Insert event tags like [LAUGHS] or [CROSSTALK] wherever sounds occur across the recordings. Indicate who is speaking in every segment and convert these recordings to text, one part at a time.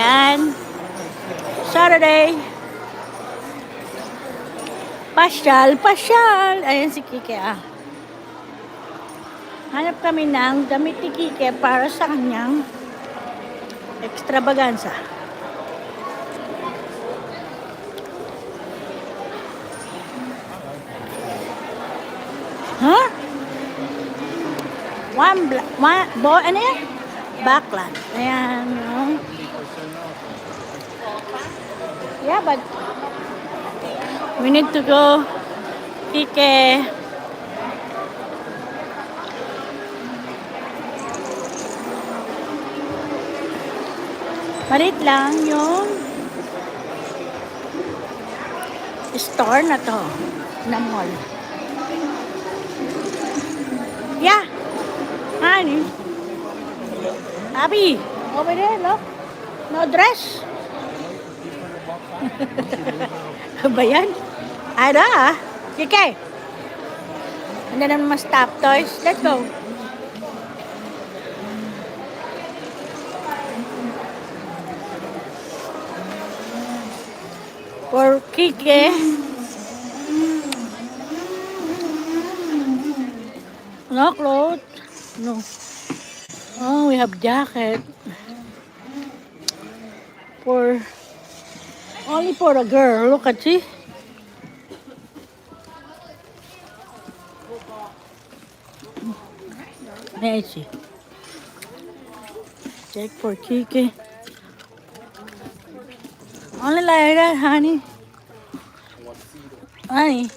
Speaker 1: Ayan. Saturday. Pasyal, pasyal. Ayan si Kike ah. Hanap kami ng damit ni Kike para sa kanyang extravaganza. Huh? One, bla- one, bo, ano yan? Backland. Ayan, no? Yeah, but we need to go. Kike. Malit lang yung store na to na mall. Yeah. Honey. Abby, over there, look. No dress. Ba yan? Ada ah. Kike. Ano na naman stop toys? Let's go. For Kike. No clothes. No. Oh, we have jacket. For only for a girl. Look at see. There. Check for Kiki. Only like that, honey. Honey.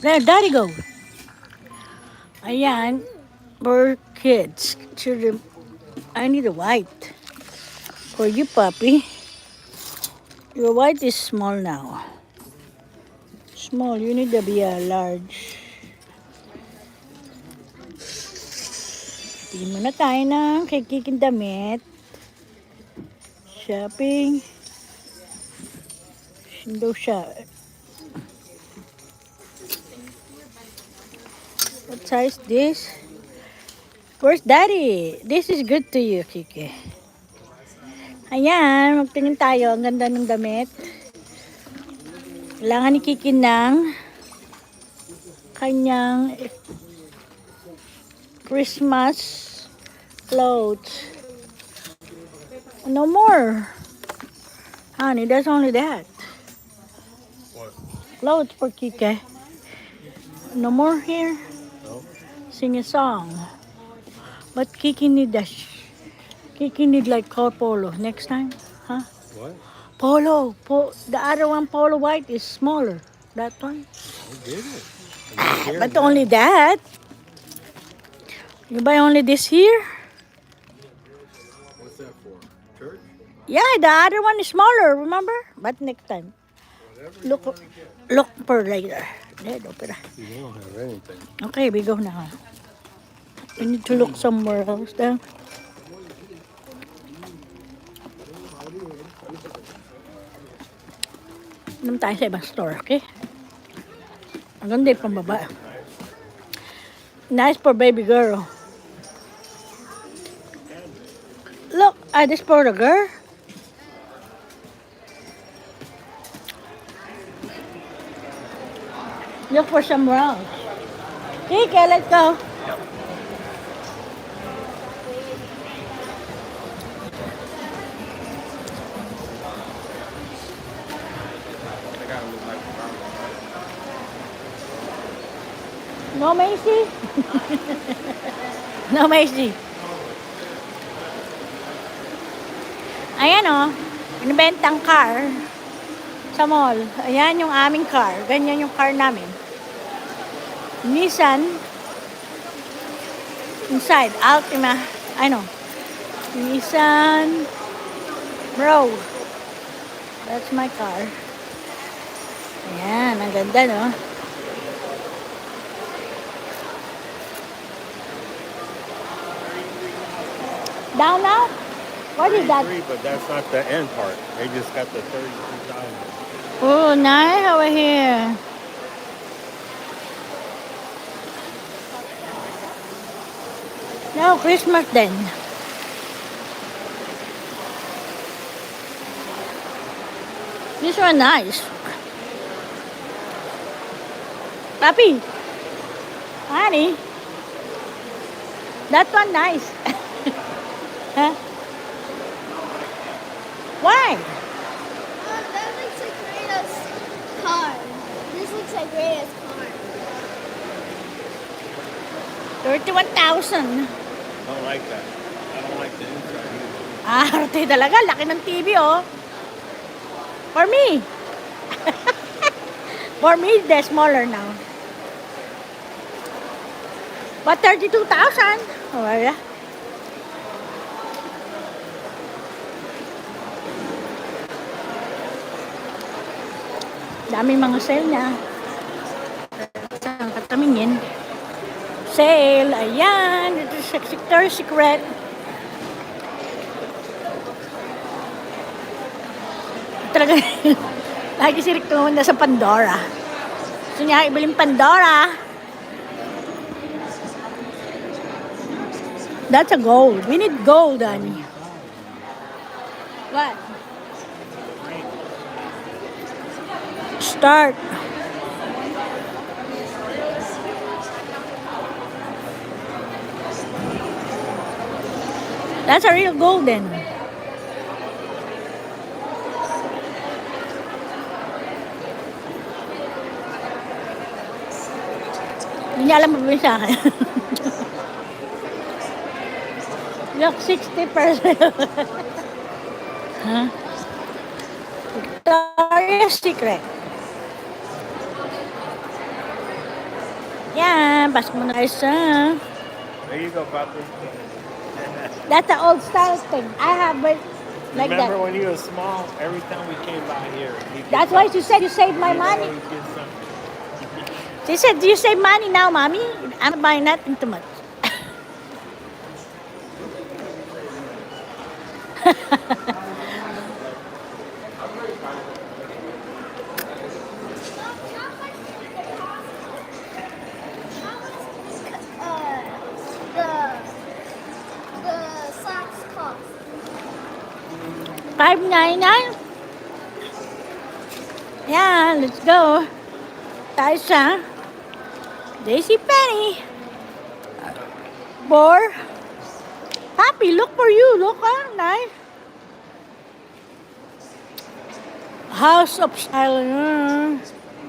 Speaker 1: There, daddy go. Ayan, for kids, children. I need a white. For you, puppy. Your white is small now. Small, you need to be a large. Tingin muna tayo ng kikiking damit. Shopping. Sindo siya. What size this? Where's daddy? This is good to you, Kiki. Ayan, magtingin tayo. Ang ganda ng damit. Kailangan ni Kiki ng kanyang Christmas clothes. No more. Honey, that's only that. Clothes for Kike. No more here. Sing a song. But Kiki need that. Kiki need like call polo next time. Huh?
Speaker 2: What?
Speaker 1: Polo. Po the other one, polo white, is smaller. That one.
Speaker 2: It.
Speaker 1: Ah, but only that. You buy only this here?
Speaker 2: What's that for? Church?
Speaker 1: Yeah, the other one is smaller, remember? But next time. Look look for later. Opera.
Speaker 2: You don't have anything.
Speaker 1: Okay, we go now. We need to look somewhere else then. Naman tayo sa ibang store, okay? Ang ganda yung pambaba. Nice for baby girl. Look, ah, this for the girl. Look for somewhere else. Kike, let's go. No Macy? [LAUGHS] no Macy. Ayan o, oh, inibentang car sa mall. Ayan yung aming car. Ganyan yung car namin. Nissan inside Altima ano Nissan Bro that's my car Ayan, ang ganda, no? Down now? What is that?
Speaker 2: But that's not the end part. They just got the 32 32,000.
Speaker 1: Oh, nice over here. No, Christmas then. This one nice. Papi. Honey. That one nice. [LAUGHS] huh? Why?
Speaker 3: Oh, that looks like Rita's car. This looks like Rita's car.
Speaker 1: 31,000.
Speaker 2: Don't like that. I don't like the inside either.
Speaker 1: Ah, [LAUGHS] arte talaga. Laki ng TV, oh. For me. [LAUGHS] For me, they're smaller now. But 32,000. Oh, yeah. Daming mga sale niya. Saan katamingin? Sale, ayan. Ito sa Victoria's Secret. talaga [LAUGHS] lagi si Rick pumunta sa Pandora. Gusto niya ibilin Pandora. That's a gold. We need gold, Annie. What? Start. That's a real golden. Hindi niya alam mabibili sa akin. Look, 60%. huh? Victoria's Secret. Yan, pasok mo na tayo sa...
Speaker 2: There you go, Papi.
Speaker 1: That's an old style thing. I have it like
Speaker 2: Remember
Speaker 1: that.
Speaker 2: when you were small? Every time we came by here,
Speaker 1: That's why she said you saved my money.
Speaker 2: Always.
Speaker 1: She said, do you save money now, mommy? I'm buying nothing too much. 599? Yeah, let's go. Tayo Daisy Penny. For Happy, look for you. Look, ah, nice. House of Style. mm.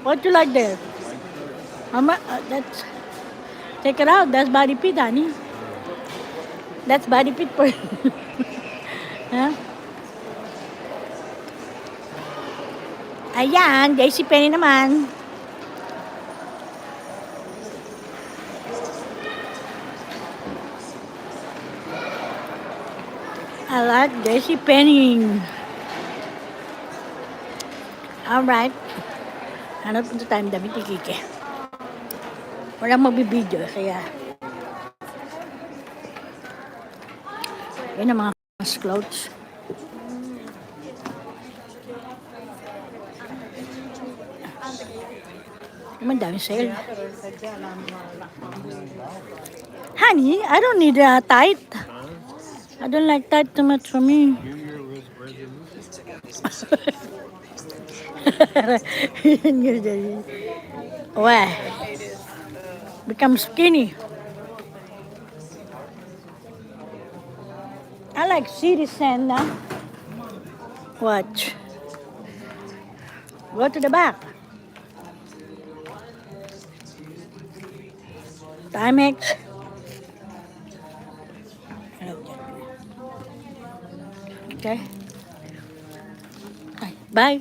Speaker 1: What you like there? Mama, uh, that's take it out. That's body pit, honey. That's body pit for [LAUGHS] you. huh? Ayan, Daisy Penny naman. I like Daisy Penny. Alright. Hanap punta tayong damit ni Kike. Walang magbibideo, kaya... Yan ang mga clothes. Naman dami sale. Honey, I don't need a tight. I don't like tight too much for me. [LAUGHS] Why? Become skinny. I like citizen now. Watch. Go to the back. Oké. Okay. Bye.